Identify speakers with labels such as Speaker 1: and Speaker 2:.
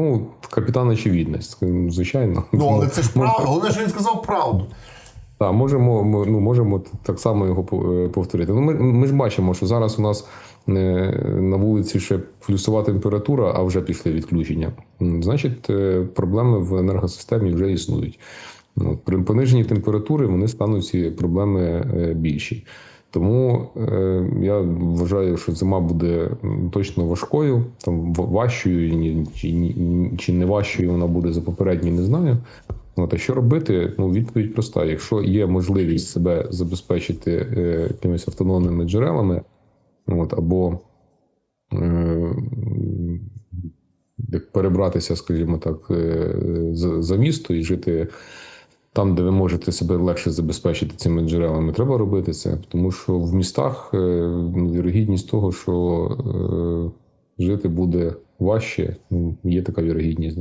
Speaker 1: Ну, капітан очевидність, звичайно.
Speaker 2: Ну, але це ж правда. Головне, що він сказав правду.
Speaker 1: Так, можемо, ну, можемо так само його е, повторити. Ну, ми, ми ж бачимо, що зараз у нас е, на вулиці ще плюсова температура, а вже пішли відключення. Значить, е, проблеми в енергосистемі вже існують. Ну, При пониженні температури вони стануть ці проблеми більші. Тому е, я вважаю, що зима буде точно важкою, там ва- важчою ні- чи, ні- чи не важчою вона буде за попередню, не знаю. От, а що робити? Ну, відповідь проста. Якщо є можливість себе забезпечити е, якимись автономними джерелами, от, або е, перебратися, скажімо так, е, за місто і жити там, де ви можете себе легше забезпечити цими джерелами, треба робити це. Тому що в містах е, ну, вірогідність того, що е, жити буде важче, є така вірогідність.